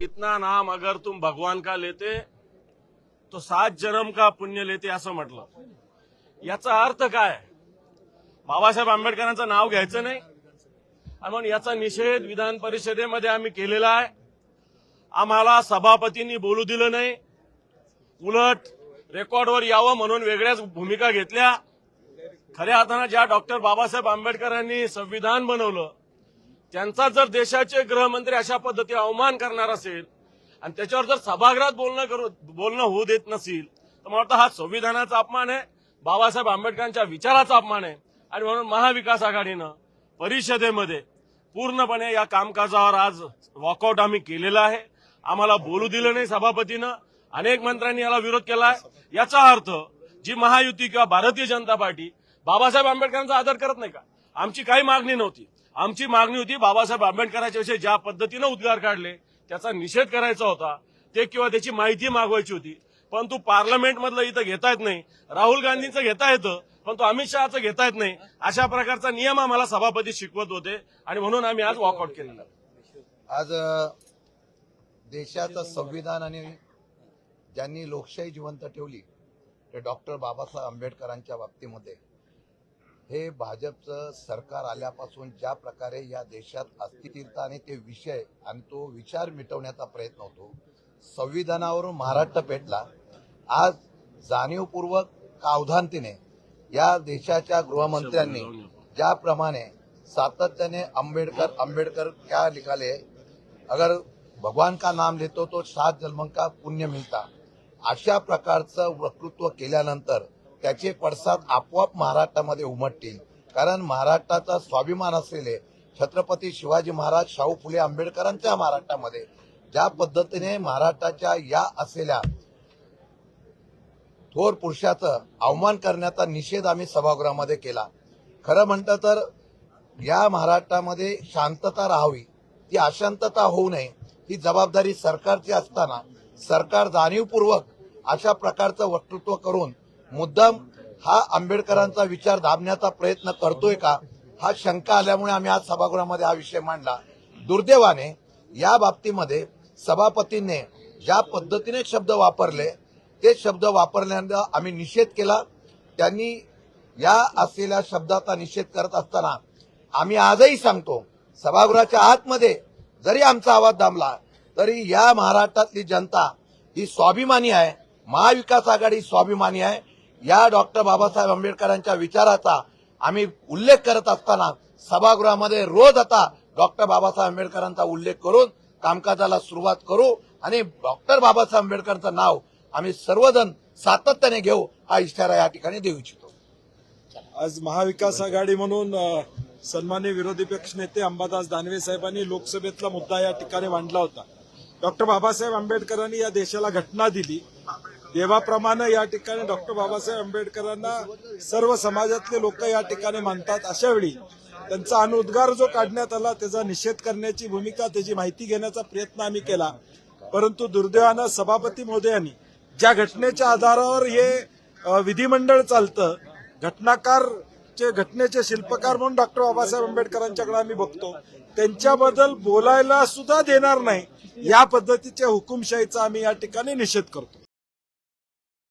इतना नाम अगर तुम भगवान का लेते तो सात जन्म का पुण्य लेते असं म्हटलं. याचा अर्थ काय? बाबासाहेब आंबेडकरांचं नाव घ्यायचं नाही. आणि म्हणून याचा निषेध विधान परिषदेमध्ये आम्ही केलेला आहे. आम्हाला सभापतींनी बोलू दिलं नाही. उलट रेकॉर्डवर यावं म्हणून वेगळ्याच भूमिका घेतल्या. खऱ्या अर्थानं ज्या डॉक्टर बाबासाहेब आंबेडकरांनी संविधान बनवलं त्यांचा जर देशाचे गृहमंत्री अशा पद्धती अवमान करणार असेल आणि त्याच्यावर जर सभागृहात बोलणं करू बोलणं होऊ देत नसेल तर मला वाटतं हा संविधानाचा अपमान आहे बाबासाहेब आंबेडकरांच्या विचाराचा अपमान आहे. आणि म्हणून महाविकास आघाडीनं परिषदेमध्ये पूर्णपणे या कामकाजावर आज वॉकआउट आम्ही केलेला आहे. आम्हाला बोलू दिलं नाही सभापतीनं. अनेक मंत्र्यांनी याला विरोध केला आहे. याचा अर्थ जी महायुती किंवा भारतीय जनता पार्टी बाबासाहेब आंबेडकरांचा आदर करत नाही का? आमची काही मागणी नव्हती. आमची मागणी होती बाबासाहेब आंबेडकरांच्या विषयी ज्या पद्धतीनं उद्गार काढले त्याचा निषेध करायचा होता ते किंवा त्याची माहिती मागवायची होती. परंतु पार्लमेंटमधलं इथं घेता येत नाही राहुल गांधींचं घेता येतं परंतु अमित शहाचं घेता येत नाही अशा प्रकारचा नियम आम्हाला सभापती शिकवत होते आणि म्हणून आम्ही आज वॉकआउट केलेलं आज देशाचं संविधान आणि ज्यांनी लोकशाही जिवंत ठेवली ते डॉक्टर बाबासाहेब आंबेडकरांच्या बाबतीमध्ये हे भाजपचं सरकार आल्यापासून ज्या प्रकारे या देशात अस्थिरता आणि ते विषय आणि तो विचार मिटवण्याचा प्रयत्न होतो संविधानावरून महाराष्ट्र पेटला. आज जाणीवपूर्वक कावधानतेने या देशाच्या गृहमंत्र्यांनी ज्याप्रमाणे सातत्याने आंबेडकर आंबेडकर क्या निकाले अगर भगवान का नाम लेतो तो सात जन्म का पुण्य मिळता अशा प्रकारचं वक्तृत्व केल्यानंतर त्याचे पडसाद आपोआप महाराष्ट्रामध्ये उमटतील. कारण महाराष्ट्राचा स्वाभिमान असलेले छत्रपती शिवाजी महाराज शाहू फुले आंबेडकरांच्या महाराष्ट्रामध्ये ज्या पद्धतीने महाराष्ट्राच्या या असलेल्या थोर पुरुषाचं अवमान करण्याचा निषेध आम्ही सभागृहामध्ये केला. खरं म्हणतं तर या महाराष्ट्रामध्ये शांतता राहावी ती अशांतता होऊ नये ही जबाबदारी सरकारची असताना सरकार जाणीवपूर्वक अशा प्रकारचं वक्तृत्व करून मुद्दाम हा आंबेडकरांचा विचार दाबण्याचा प्रयत्न करतोय का? हा शंका आल्यामुळे आम्ही आज सभागृहामध्ये हा विषय मांडला. दुर्दैवाने या बाबतीमध्ये सभापतींनी ज्या पद्धतीने शब्द वापरले ते शब्द वापरल्यानं आम्ही निषेध केला. त्यांनी या असलेल्या शब्दाचा निषेध करत असताना आम्ही आजही सांगतो सभागृहाच्या आतमध्ये जरी आमचा आवाज दामला तरी या महाराष्ट्रातली जनता ही स्वाभिमानी आहे. महाविकास आघाडी स्वाभिमानी आहे. या डॉक्टर बाबासाहेब आंबेडकरांच्या विचाराचा आम्ही उल्लेख करत असताना सभागृहामध्ये रोज आता डॉक्टर बाबासाहेब आंबेडकरांचा उल्लेख करून कामकाजाला सुरुवात करू आणि डॉक्टर बाबासाहेब आंबेडकरांचं नाव आम्ही सर्वजण सातत्याने घेऊ हा इशारा या ठिकाणी देऊ इच्छितो. आज महाविकास आघाडी म्हणून सन्मान्य विरोधी पक्ष नेते अंबादास दानवे साहेबांनी लोकसभेतला मुद्दा या ठिकाणी मांडला होता. डॉक्टर बाबासाहेब आंबेडकरांनी या देशाला घटना दिली. देवाप्रमाणे या ठिकाणी डॉक्टर बाबासाहेब आंबेडकरांना सर्व समाजातले लोक या ठिकाणी मानतात. अशा वेळी त्यांचा अनुद्गार जो काढण्यात आला त्याचा निषेध करण्याची भूमिका त्याची माहिती घेण्याचा प्रयत्न आम्ही केला. परंतु दुर्दैवानं सभापती महोदयांनी ज्या घटनेच्या आधारावर हे विधिमंडळ चालतं घटनाकारचे घटनेचे शिल्पकार म्हणून डॉक्टर बाबासाहेब आंबेडकरांच्याकडे आम्ही बघतो. त्यांच्याबद्दल बोलायला सुद्धा देणार नाही. या पद्धतीच्या हुकुमशाहीचा आम्ही या ठिकाणी निषेध करतो.